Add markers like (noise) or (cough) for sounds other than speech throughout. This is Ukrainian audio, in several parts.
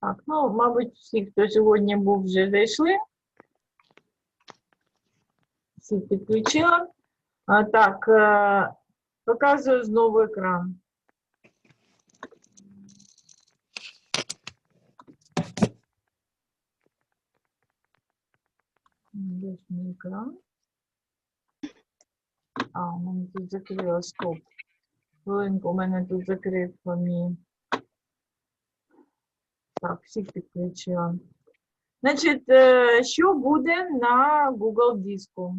Так, ну, мабуть, всі, хто сьогодні був, вже зайшли. Всі підключила. А, так, е, показую знову екран. Де мій екран? А, у мене тут закрило, стоп. Хвилинку, у мене тут закрив мій. Так, всіх підключила. Значить, е, що буде на Google диску?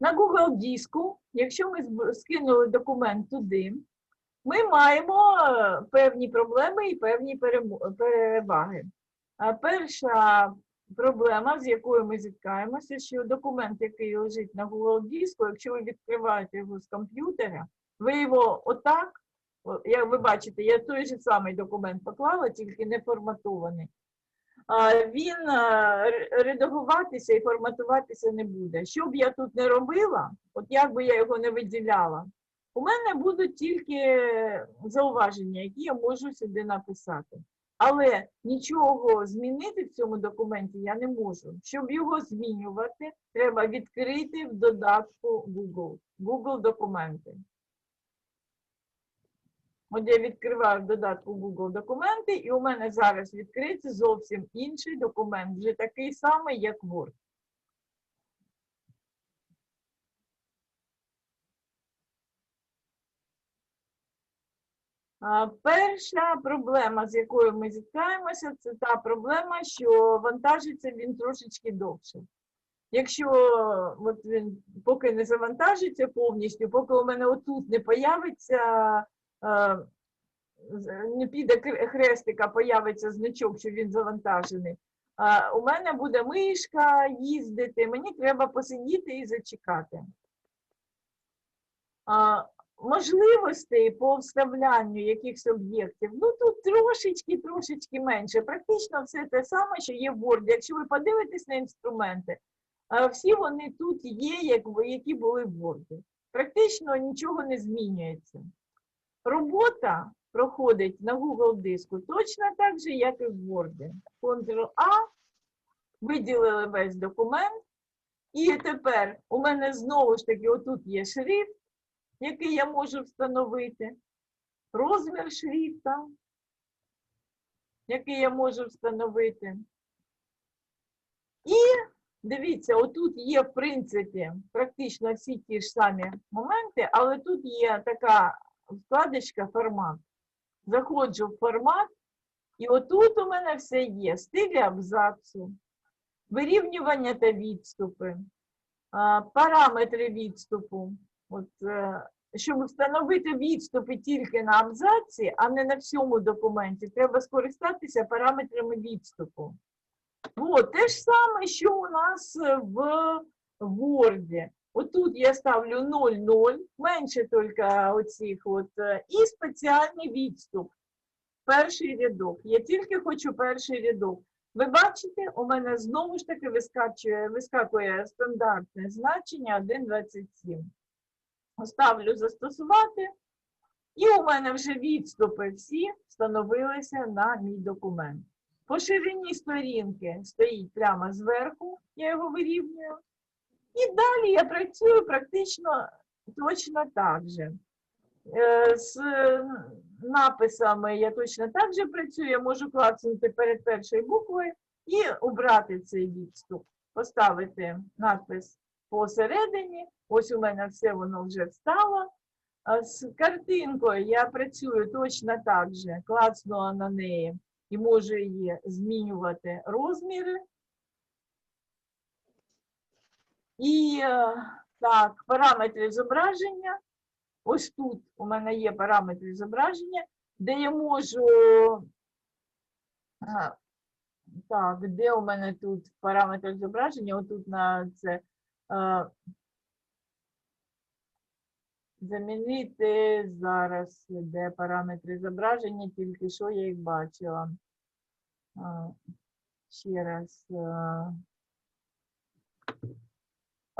На Google диску, якщо ми скинули документ туди, ми маємо е, певні проблеми і певні переваги. Перша проблема, з якою ми зіткаємося, що документ, який лежить на Google диску, якщо ви відкриваєте його з комп'ютера, ви його отак, як ви бачите, я той же самий документ поклала, тільки не форматований. Він е, редагуватися і форматуватися не буде. Що б я тут не робила, от як би я його не виділяла, у мене будуть тільки зауваження, які я можу сюди написати. Але нічого змінити в цьому документі я не можу. Щоб його змінювати, треба відкрити в додатку Google, Google документи. От я відкриваю в додатку Google документи, і у мене зараз відкриється зовсім інший документ, вже такий самий, як Word. А, Перша проблема, з якою ми зіткаємося, це та проблема, що вантажиться він трошечки довше. Якщо от він поки не завантажиться повністю, поки у мене отут не появиться, не піде кр- хрестик, а появиться значок, що він завантажений, у мене буде мишка їздити, мені треба посидіти і зачекати. Можливостей по вставлянню якихось об'єктів, ну тут трошечки, трошечки менше. Практично все те саме, що є в Word. Якщо ви подивитесь на інструменти, всі вони тут є, які були в Word. Практично нічого не змінюється. Робота проходить на Google диску точно так же, як і в Word. Ctrl-A, виділили весь документ. І тепер у мене знову ж таки отут є шрифт, який я можу встановити, розмір шрифта, який я можу встановити. І дивіться, отут є, в принципі, практично всі ті ж самі моменти, але тут є така вкладочка формат. Заходжу в формат, і отут у мене все є: стилі абзацу, вирівнювання та відступи, параметри відступу. От, е, щоб встановити відступи тільки на абзаці, а не на всьому документі, треба скористатися параметрами відступу. От, те ж саме, що у нас е, в Word. Отут я ставлю 0,0, менше тільки оцих от, е, і спеціальний відступ. Перший рядок. Я тільки хочу перший рядок. Ви бачите, у мене знову ж таки вискакує, вискакує стандартне значення 1,27. Ставлю застосувати, і у мене вже відступи всі встановилися на мій документ. По ширині сторінки стоїть прямо зверху, я його вирівнюю. І далі я працюю практично точно так же. Е, З написами я точно так же працюю, я можу клацнути перед першою буквою і обрати цей відступ, поставити надпис посередині. Ось у мене все воно вже встало. З картинкою я працюю точно так же, клацнула на неї і можу її змінювати розміри. І е, так, параметри зображення. Ось тут у мене є параметри зображення, де я можу. Так, де у мене тут параметр зображення? Отут на це. Замінити зараз, де параметри зображення, тільки що я їх бачила. Ще раз.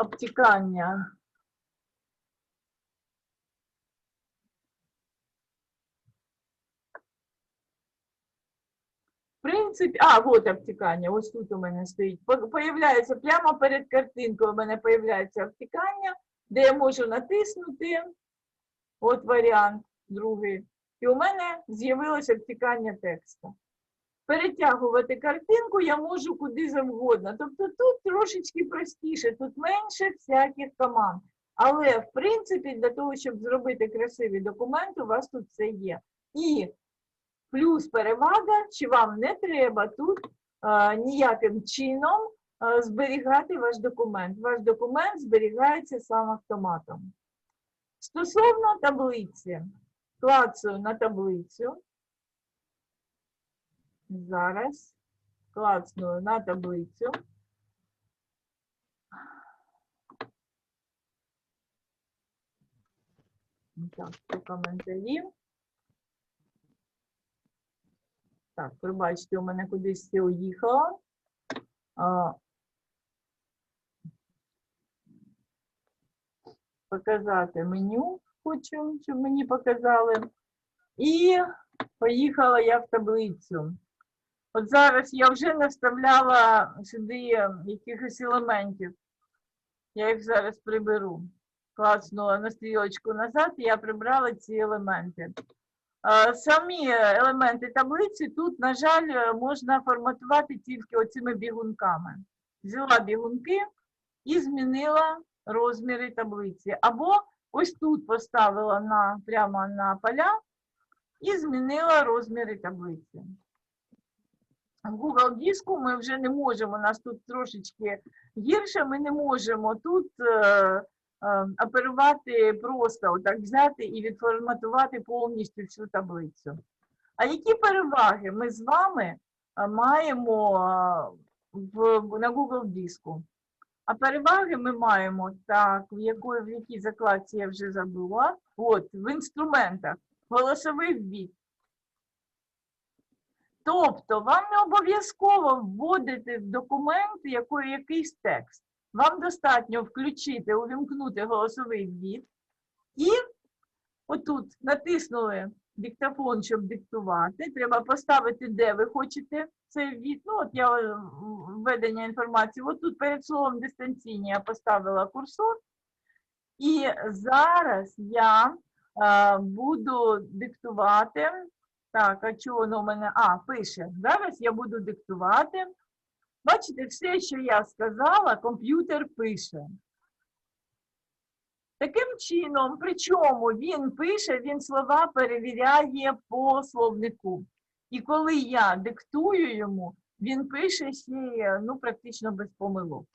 обтікання. В принципі, а, от обтікання, ось тут у мене стоїть. По- Появляється прямо перед картинкою у мене появляється обтікання, де я можу натиснути. От варіант другий. І у мене з'явилося обтікання тексту. Перетягувати картинку я можу куди завгодно. Тобто тут трошечки простіше, тут менше всяких команд. Але, в принципі, для того, щоб зробити красивий документ, у вас тут все є. І плюс перевага, що вам не треба тут а, ніяким чином а, зберігати ваш документ. Ваш документ зберігається сам автоматом. Стосовно таблиці, клацаю на таблицю. Зараз клацну на таблицю. Так, по коментарі. Так, ви бачите, у мене кудись все уїхало. А, показати меню хочу, щоб мені показали. І поїхала я в таблицю. От зараз я вже наставляла сюди якихось елементів. Я їх зараз приберу. Клацнула на стрілочку назад, і я прибрала ці елементи. Е, Самі елементи таблиці тут, на жаль, е, можна форматувати тільки оцими бігунками. Взяла бігунки і змінила розміри таблиці. Або ось тут поставила на, прямо на поля і змінила розміри таблиці. В Google диску ми вже не можемо, у нас тут трошечки гірше, ми не можемо тут е, оперувати просто, отак взяти і відформатувати повністю всю таблицю. А які переваги ми з вами е, маємо е, в, на Google диску? А переваги ми маємо так, в якої в якій закладці я вже забула. От, в інструментах голосовий ввід. Тобто вам не обов'язково вводити в документ якийсь текст. Вам достатньо включити, увімкнути голосовий ввід і отут натиснули диктофон, щоб диктувати. Треба поставити, де ви хочете цей ввід. Ну, от я введення інформації. От тут перед словом дистанційні я поставила курсор. І зараз я е, буду диктувати. Так, а чого воно у мене? А, пише. Зараз я буду диктувати. Бачите, все, що я сказала, комп'ютер пише. Таким чином, причому він пише, він слова перевіряє по словнику. І коли я диктую йому, він пише ще ну, практично без помилок.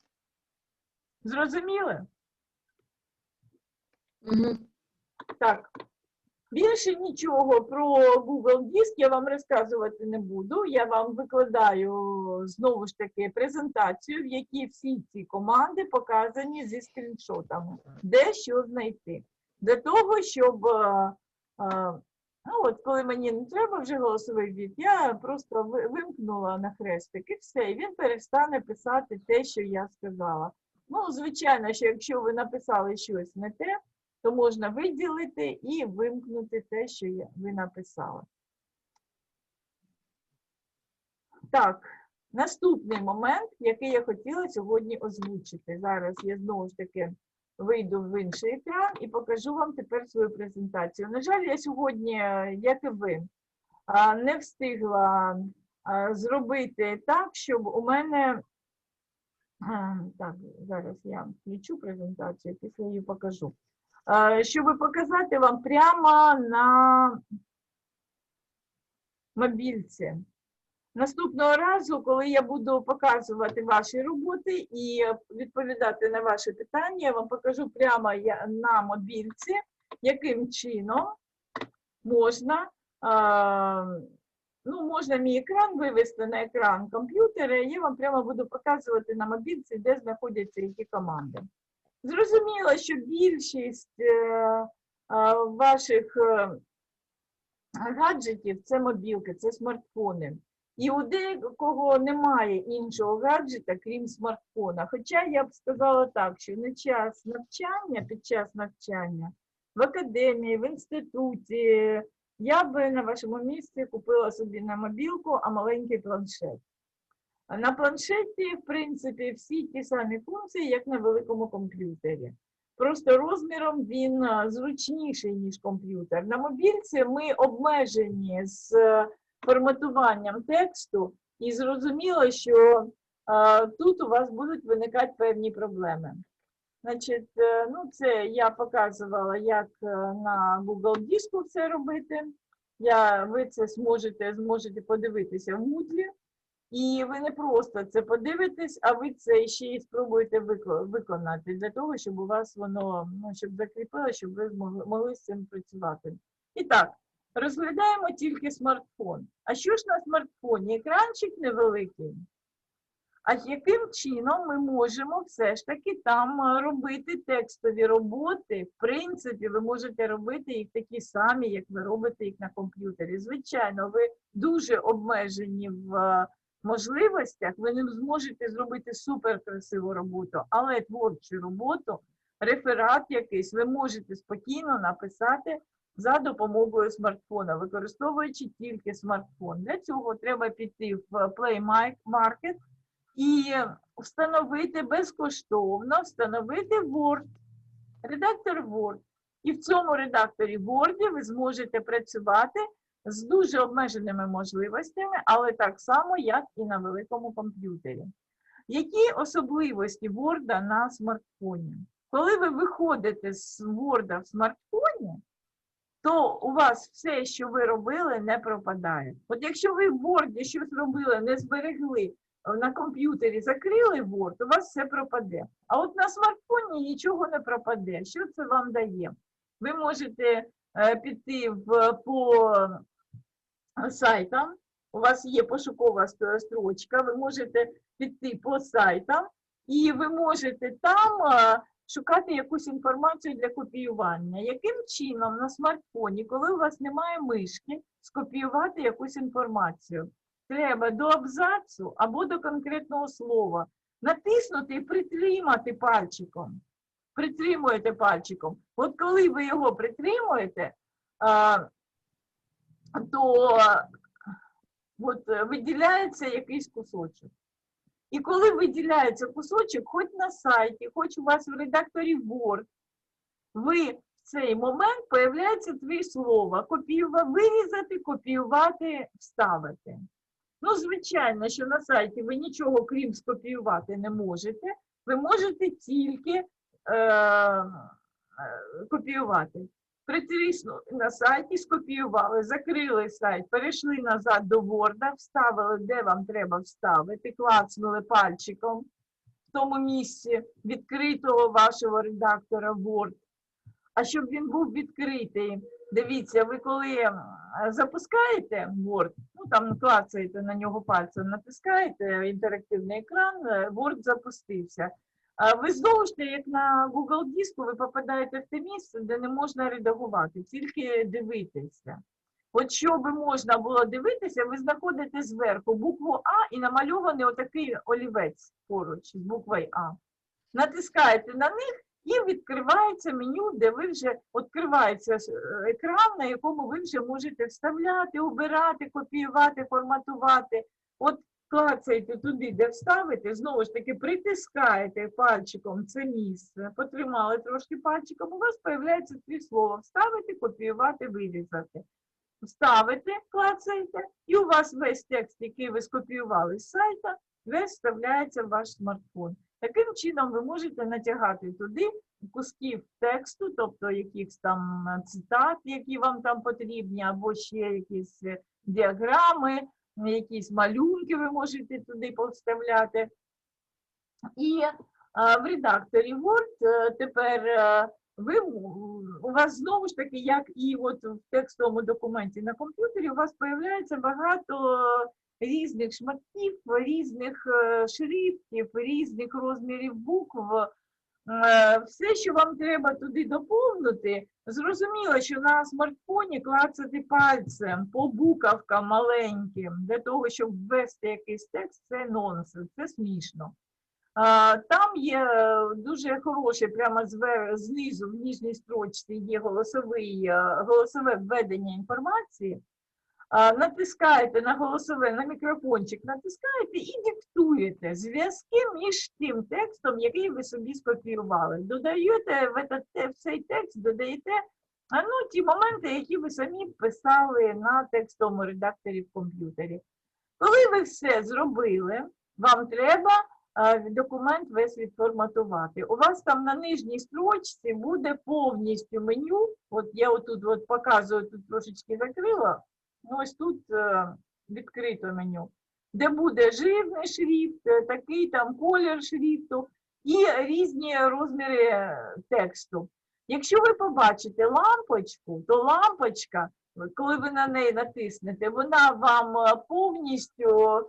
Зрозуміли? Угу. Так. Більше нічого про Google Диск я вам розказувати не буду. Я вам викладаю знову ж таки презентацію, в якій всі ці команди показані зі скріншотами, де що знайти. Для того, щоб е, е, ну, от коли мені не треба вже голосовий від, я просто вимкнула на хрестик і все, і він перестане писати те, що я сказала. Ну, звичайно, що якщо ви написали щось не те, то можна виділити і вимкнути те, що ви написали. Так, наступний момент, який я хотіла сьогодні озвучити. Зараз я знову ж таки вийду в інший екран і покажу вам тепер свою презентацію. На жаль, я сьогодні, е, як і ви, не встигла зробити так, щоб у мене. Так, зараз я включу презентацію, після її покажу. Щоб показати вам прямо на мобільці. Наступного разу, коли я буду показувати ваші роботи і відповідати на ваші питання, я вам покажу прямо на мобільці, яким чином можна, ну, можна мій екран вивести на екран комп'ютера, і я вам прямо буду показувати на мобільці, де знаходяться які команди. Зрозуміло, що більшість е, ваших е, гаджетів це мобілки, це смартфони. І у декого немає іншого гаджета, крім смартфона. Хоча я б сказала так, що на час навчання, під час навчання в академії, в інституті, я би на вашому місці купила собі не мобілку, а маленький планшет. На планшеті, в принципі, всі ті самі функції, як на великому комп'ютері. Просто розміром він зручніший, ніж комп'ютер. На мобільці ми обмежені з е, форматуванням тексту, і зрозуміло, що а, тут у вас будуть виникати певні проблеми. Значить, е, ну це я показувала, як е, на Google Диску це робити. Я, ви це зможете, зможете подивитися в Moodle. І ви не просто це подивитесь, а ви це ще й спробуєте вико- виконати для того, щоб у вас воно ну, щоб закріпило, щоб ви могли з цим працювати. І так, розглядаємо тільки смартфон. А що ж на смартфоні? Екранчик невеликий. А яким чином ми можемо все ж таки там е, робити текстові роботи? В принципі, ви можете робити їх такі самі, як ви робите їх на комп'ютері. Звичайно, ви дуже обмежені в е, можливостях, ви не зможете зробити суперкрасиву роботу, але творчу роботу, реферат якийсь ви можете спокійно написати за допомогою смартфона, використовуючи тільки смартфон. Для цього треба піти в Play Market і встановити безкоштовно, встановити Word, редактор Word. І в цьому редакторі Word ви зможете працювати з дуже обмеженими можливостями, але так само, як і на великому комп'ютері. Які особливості Word на смартфоні? Коли ви виходите з Word в смартфоні, то у вас все, що ви робили, не пропадає. От якщо ви в Word щось робили, не зберегли, на комп'ютері закрили Word, у вас все пропаде. А от на смартфоні нічого не пропаде. Що це вам дає? Ви можете е, піти в, по сайтам, у вас є пошукова строчка, ви можете піти по сайтам, і ви можете там шукати якусь інформацію для копіювання. Яким чином на смартфоні, коли у вас немає мишки, скопіювати якусь інформацію? Треба до абзацу або до конкретного слова натиснути і притримати пальчиком. Притримуєте пальчиком. От коли ви його притримуєте, то от, виділяється якийсь кусочок. І коли виділяється кусочок, хоч на сайті, хоч у вас в редакторі Word, ви в цей момент появляється дві слова: копіювати, вирізати, копіювати, вставити. Ну, звичайно, що на сайті ви нічого крім скопіювати не можете. Ви можете тільки е, е, копіювати. Притиснули на сайті, скопіювали, закрили сайт, перейшли назад до Word, вставили, де вам треба вставити, клацнули пальчиком в тому місці відкритого вашого редактора Word. А щоб він був відкритий, дивіться, ви коли запускаєте Word, ну там клацаєте на нього пальцем, натискаєте інтерактивний екран, е, Word запустився. Ви знову ж таки, як на Google диску, ви попадаєте в те місце, де не можна редагувати, тільки дивитися. От щоб можна було дивитися, ви знаходите зверху букву А і намальований отакий олівець поруч з буквою А. Натискаєте на них і відкривається меню, де ви вже відкривається е, екран, на якому ви вже можете вставляти, обирати, копіювати, форматувати. От клацаєте туди, де вставите, знову ж таки притискаєте пальчиком це місце, потримали трошки пальчиком, у вас з'являється три слова: вставити, копіювати, вирізати. Вставите, клацаєте, і у вас весь текст, який ви скопіювали з сайта, весь вставляється в ваш смартфон. Таким чином ви можете натягати туди кусків тексту, тобто якихось там цитат, які вам там потрібні, або ще якісь діаграми, якісь малюнки ви можете туди повставляти. І в редакторі Word е, тепер е, ви, у вас знову ж таки, як і от в текстовому документі на комп'ютері, у вас появляється багато різних шматків, різних е, шрифтів, різних розмірів букв. Е, все, що вам треба туди доповнити, зрозуміло, що на смартфоні клацати пальцем по буковкам маленьким для того, щоб ввести якийсь текст, це нонсенс, це смішно. Там є е, дуже хороше, прямо звер- знизу в нижній строчці є голосовий, е, голосове введення інформації. Натискаєте на голосове, на мікрофончик, натискаєте і диктуєте зв'язки між тим текстом, який ви собі скопіювали. Додаєте в, этот, в цей текст, додаєте ну, ті моменти, які ви самі писали на текстовому редакторі в комп'ютері. Коли ви все зробили, вам треба документ весь відформатувати. У вас там на нижній строчці буде повністю меню. От я отут от показую, тут трошечки закрила. Ну, ось тут е, відкрито меню, де буде жирний шрифт, е, такий там колір шрифту і різні розміри е, тексту. Якщо ви побачите лампочку, то лампочка, коли ви на неї натиснете, вона вам повністю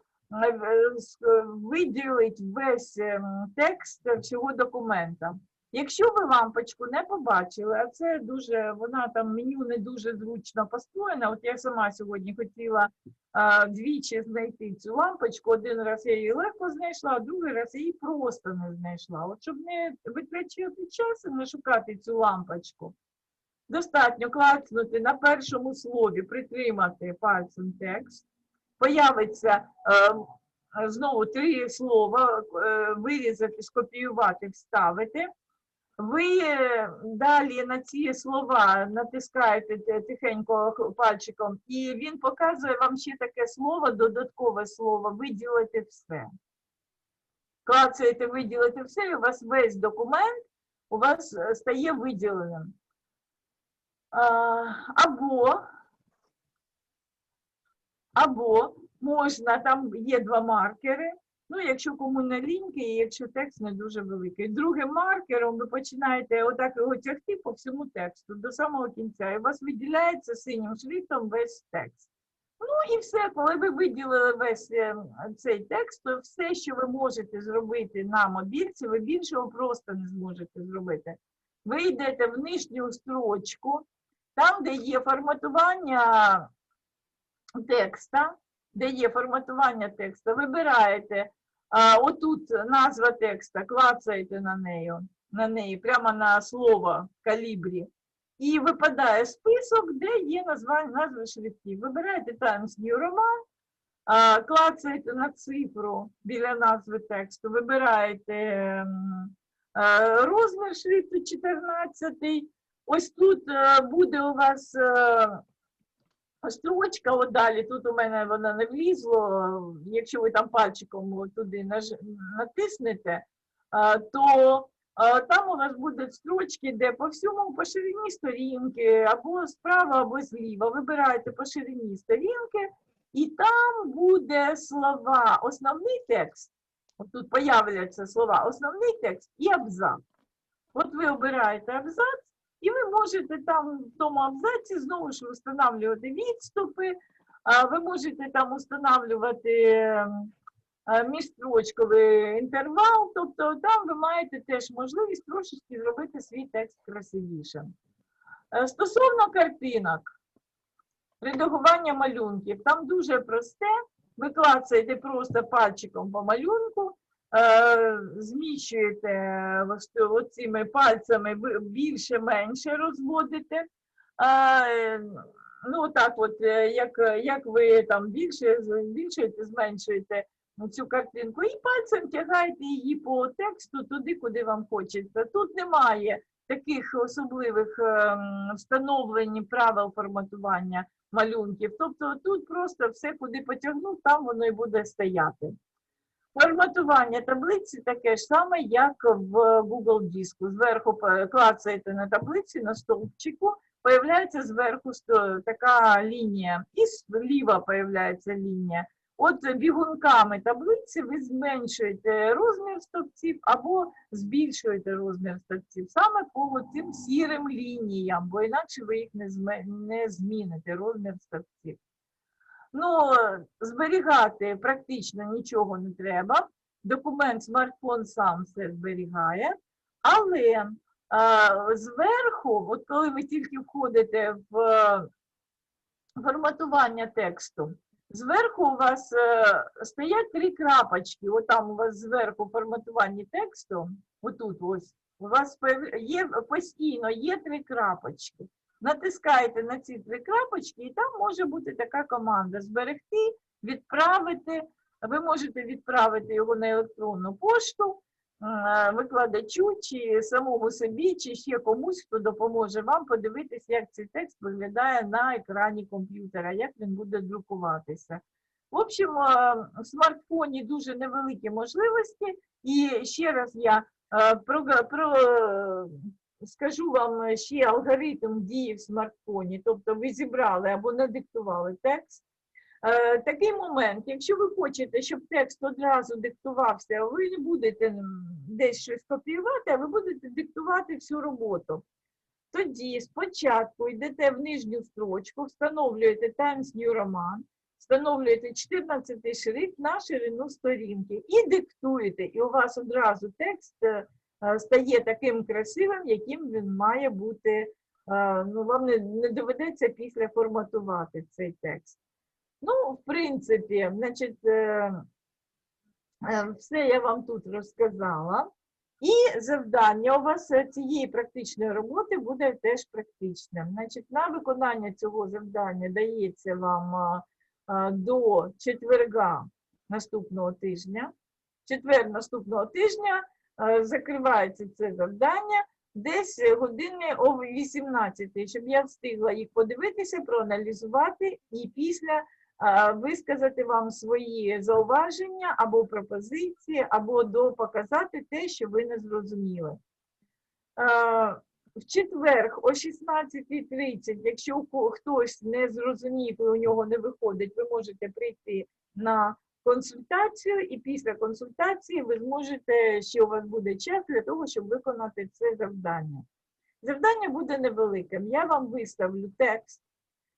виділить весь ем, текст всього документа. Якщо ви лампочку не побачили, а це дуже, вона там меню не дуже зручно построєна. От я сама сьогодні хотіла а, двічі знайти цю лампочку. Один раз я її легко знайшла, а другий раз я її просто не знайшла. От щоб не витрачати час і не шукати цю лампочку. Достатньо клацнути на першому слові, притримати пальцем текст. Появиться е, знову три слова, е, вирізати, скопіювати, вставити. Ви далі на ці слова натискаєте тихенько пальчиком, і він показує вам ще таке слово, додаткове слово, виділити все. Клацаєте виділити все, і у вас весь документ у вас е, стає виділеним. Або, або можна, там є два маркери, Ну, якщо кому не ліньки, і якщо текст не дуже великий. Другим маркером ви починаєте отак його тягти по всьому тексту до самого кінця, і у вас виділяється синім шрифтом весь текст. Ну і все, коли ви виділили весь е, цей текст, то все, що ви можете зробити на мобільці, ви більшого просто не зможете зробити. Ви йдете в нижню строчку, там, де є форматування текста, де є форматування текста, вибираєте а, отут назва текста, клацаєте на неї, на неї, прямо на слово калібрі, і випадає список, де є назви шрифтів. Вибираєте Times New Roman, клацаєте на цифру біля назви тексту, вибираєте ем, е, розмір шрифту 14. Ось тут е, буде у вас е, строчка, от далі, тут у мене вона не влізло. Якщо ви там пальчиком туди натиснете, то там у вас будуть строчки, де по всьому по ширині сторінки, або справа, або зліва. Вибираєте по ширині сторінки, і там буде слова, основний текст. От тут появляться слова, основний текст і абзац. От ви обираєте абзац, і ви можете там в тому абзаці знову ж встановлювати відступи, ви можете там встановлювати ем, міжстрочковий інтервал, тобто там ви маєте теж можливість трошечки зробити свій текст красивішим. Е, Стосовно картинок, редагування малюнків, там дуже просте. Ви клацаєте просто пальчиком по малюнку, зміщуєте ось оцими пальцями більше-менше розводите. Е, Ну, так от, е, як, як ви там більше збільшуєте, зменшуєте цю картинку, і пальцем тягаєте її по тексту туди, куди вам хочеться. Тут немає таких особливих встановлень правил форматування малюнків. Тобто тут просто все, куди потягнув, там воно і буде стояти. Форматування таблиці таке ж саме, як в Google диску. Зверху клацаєте на таблиці, на стовпчику, появляється зверху така лінія, і зліва появляється лінія. От бігунками таблиці ви зменшуєте розмір стовпців або збільшуєте розмір стовпців саме по цим сірим лініям, бо інакше ви їх не зміните, розмір стовпців. Ну, зберігати практично нічого не треба. Документ смартфон сам все зберігає. Але а, зверху, от коли ви тільки входите в е, форматування тексту, зверху у вас е, стоять три крапочки. Отам у вас зверху в форматуванні тексту, отут ось, у вас є постійно є три крапочки. Натискаєте на ці три крапочки, і там може бути така команда: зберегти, відправити. Ви можете відправити його на електронну пошту е, викладачу, чи самому собі, чи ще комусь, хто допоможе вам подивитися, як цей текст виглядає на екрані комп'ютера, як він буде друкуватися. В общем, е, в смартфоні дуже невеликі можливості, і ще раз я е, про, скажу вам ще алгоритм дії в смартфоні. Тобто ви зібрали або надиктували текст. Е, Такий момент, якщо ви хочете, щоб текст одразу диктувався, ви не будете десь щось копіювати, а ви будете диктувати всю роботу. Тоді спочатку йдете в нижню строчку, встановлюєте Times New Roman, встановлюєте 14 шрифт на ширину сторінки і диктуєте. І у вас одразу текст е, е, стає таким красивим, яким він має бути. е, Ну, вам не, не доведеться після форматувати цей текст. Ну, в принципі, значить, е, е, все я вам тут розказала. І завдання у вас е, цієї практичної роботи буде теж практичним. Значить, на виконання цього завдання дається вам до четверга наступного тижня. Четвер наступного тижня е, закривається це завдання десь е, години о 18, щоб я встигла їх подивитися, проаналізувати і після висказати вам свої зауваження або пропозиції, або допоказати те, що ви не зрозуміли. Е, В четвер о 16.30, якщо хтось не зрозумів і у нього не виходить, ви можете прийти на консультацію, і після консультації ви зможете, ще у вас буде час для того, щоб виконати це завдання. Завдання буде невеликим. Я вам виставлю текст,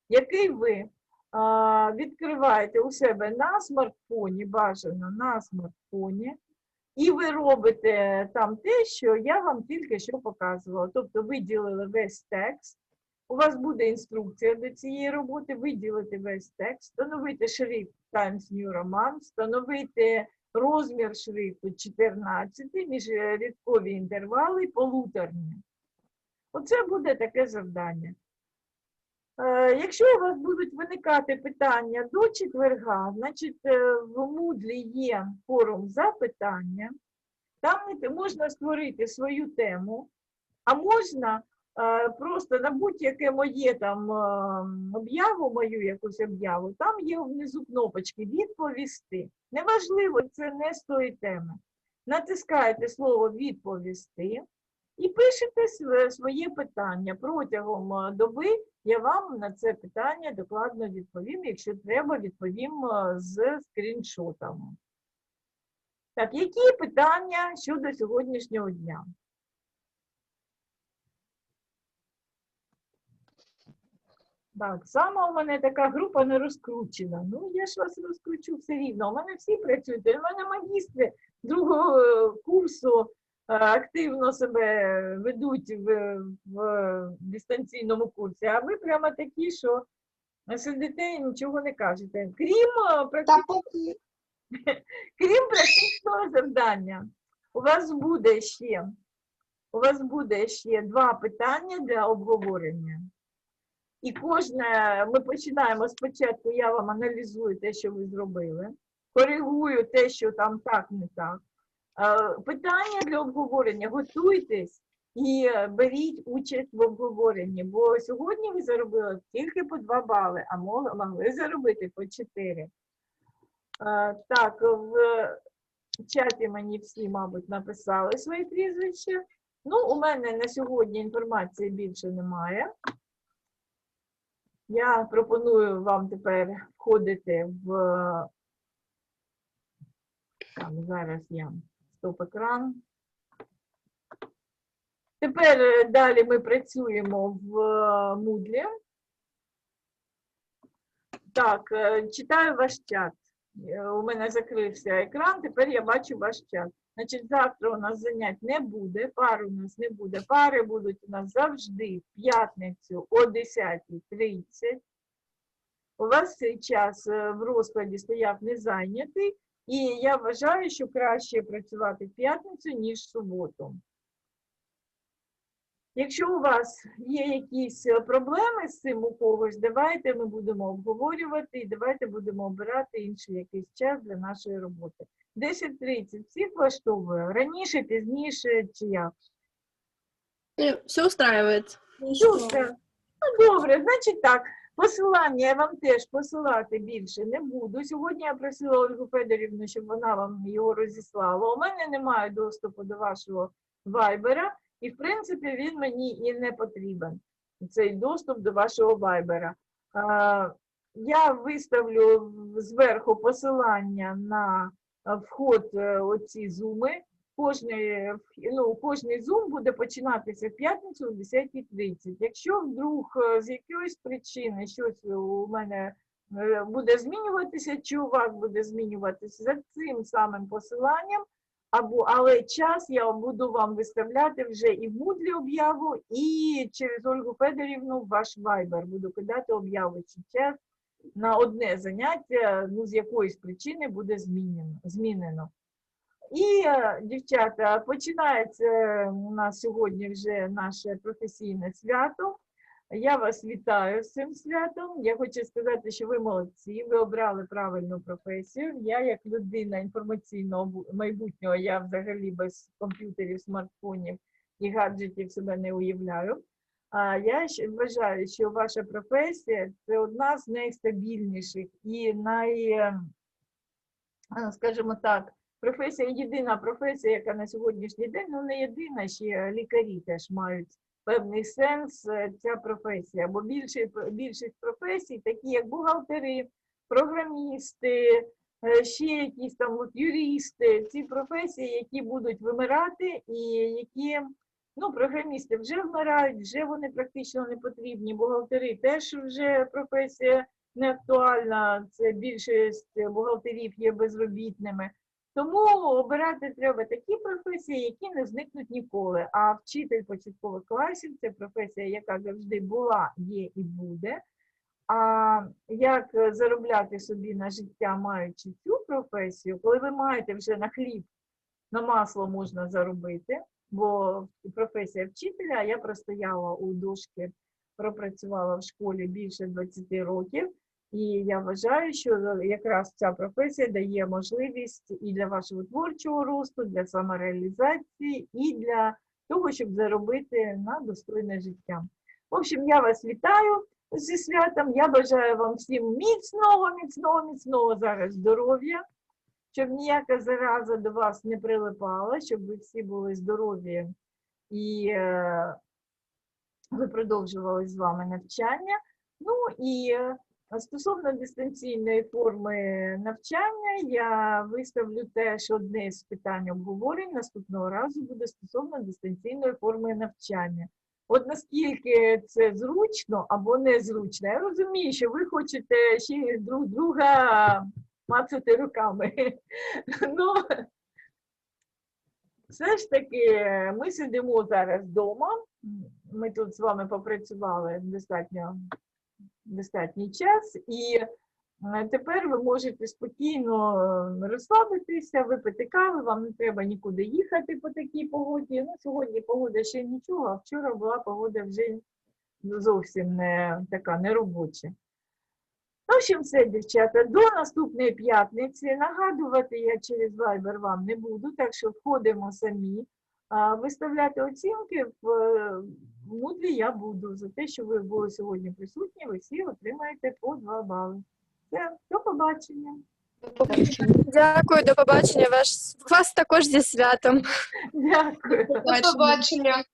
який ви а, відкриваєте у себе на смартфоні, бажано на смартфоні, і ви робите там те, що я вам тільки що показувала. Тобто виділили весь текст, у вас буде інструкція до цієї роботи, виділити весь текст, встановити шрифт Times New Roman, встановити розмір шрифту 14, міжрядкові інтервали, полуторні. Оце буде таке завдання. Е, Якщо у вас будуть виникати питання до четверга, значить е, в Moodle є форум запитання. Там можна створити свою тему, а можна е, просто на будь-яке моє там е, об'яву, мою якусь об'яву, там є внизу кнопочки відповісти. Неважливо, це не з тої теми. Натискаєте слово відповісти і пишете своє питання. Протягом е, доби я вам на це питання докладно відповім, якщо треба, відповім е, з скріншотами. Так, які питання щодо сьогоднішнього дня? Так, сама у мене така група не розкручена. Ну, я ж вас розкручу все рівно. У мене всі працюють. У мене магістри другого е, курсу е, активно себе ведуть в, в дистанційному курсі, а ви прямо такі, що сидите і нічого не кажете. Крім е, практи- (laughs) Крім практичного завдання, у вас буде ще, у вас буде ще два питання для обговорення. І кожне, ми починаємо спочатку, я вам аналізую те, що ви зробили, коригую те, що там так, не так. Е, Питання для обговорення, готуйтесь і е, беріть участь в обговоренні, бо сьогодні ви заробили тільки по 2 бали, а могли заробити по 4. Е, Так, в чаті мені всі, мабуть, написали свої прізвища. Ну, у мене на сьогодні інформації більше немає. Я пропоную вам тепер входити в. Так, зараз я стоп-екран. Тепер е, далі ми працюємо в е, Moodle. Так, е, читаю ваш чат. У мене закрився екран, тепер я бачу ваш час. Значить, завтра у нас занять не буде, пар у нас не буде. Пари будуть у нас завжди в п'ятницю о 10.30. У вас цей час е, в розкладі стояв не зайнятий, і я вважаю, що краще працювати в п'ятницю, ніж в суботу. Якщо у вас є якісь е, проблеми з цим у когось, давайте ми будемо обговорювати і давайте будемо обирати інший якийсь час для нашої роботи. 10.30 всіх влаштовує раніше, пізніше чи як? Все устраивает. Ну, добре, значить так. Посилання я вам теж посилати більше не буду. Сьогодні я просила Ольгу Федорівну, щоб вона вам його розіслала. У мене немає доступу до вашого вайбера, і в принципі він мені і не потрібен. Цей доступ до вашого вайбера. Я виставлю зверху посилання на вход е, оці зуми. Кожний, е, ну, кожний зум буде починатися в п'ятницю о 10.30. Якщо вдруг е, з якоїсь причини щось у мене е, буде змінюватися, чи у вас буде змінюватися за цим самим посиланням, або, але час я буду вам виставляти вже і в Moodle об'яву, і через Ольгу Федорівну ваш вайбер буду кидати об'яву чи час на одне заняття, ну, з якоїсь причини буде змінено. змінено. І, е, дівчата, починається у нас сьогодні вже наше професійне свято. Я вас вітаю з цим святом. Я хочу сказати, що ви молодці, ви обрали правильну професію. Я, як людина інформаційного майбутнього, я взагалі без комп'ютерів, смартфонів і гаджетів себе не уявляю. Я вважаю, що ваша професія це одна з найстабільніших і най, е, е, скажімо так, професія, єдина професія, яка на сьогоднішній день, ну не єдина, ще лікарі теж мають певний сенс е, ця професія. Бо більше, більшість професій, такі як бухгалтери, програмісти, е, ще якісь там от юристи, ці професії, які будуть вимирати і які, ну, програмісти вже вмирають, вже вони практично не потрібні, бухгалтери теж вже професія не актуальна, це більшість бухгалтерів є безробітними. Тому обирати треба такі професії, які не зникнуть ніколи. А вчитель початкових класів це професія, яка завжди була, є і буде. А як заробляти собі на життя, маючи цю професію, коли ви маєте вже на хліб, на масло можна заробити, бо професія вчителя, я простояла у дошки, пропрацювала в школі більше 20 років. І я вважаю, що якраз ця професія дає можливість і для вашого творчого росту, для самореалізації, і для того, щоб заробити на достойне життя. В общем, я вас вітаю зі святом. Я бажаю вам всім міцного, міцного, міцного зараз здоров'я, щоб ніяка зараза до вас не прилипала, щоб ви всі були здорові і е, ви продовжували з вами навчання. Ну і е, Стосовно дистанційної форми навчання, я виставлю теж одне з питань обговорень. Наступного разу буде стосовно дистанційної форми навчання. От наскільки це зручно або незручно, я розумію, що ви хочете ще друг друга мацати руками. (laughs) Ну, все ж таки, ми сидимо зараз вдома. Ми тут з вами попрацювали достатньо достатній час, і е, тепер ви можете спокійно розслабитися, випити кави, вам не треба нікуди їхати по такій погоді. Ну, сьогодні погода ще нічого, а вчора була погода вже зовсім не така неробоча. Ну, в общем, все, дівчата, до наступної п'ятниці. Нагадувати я через Viber вам не буду, так що входимо самі. А Виставляти оцінки в е, Moodle я буду. За те, що ви були сьогодні присутні, ви всі отримаєте по 2 бали. Все, до побачення. Дякую, до побачення. Ваш вас також зі святом. Дякую. До побачення.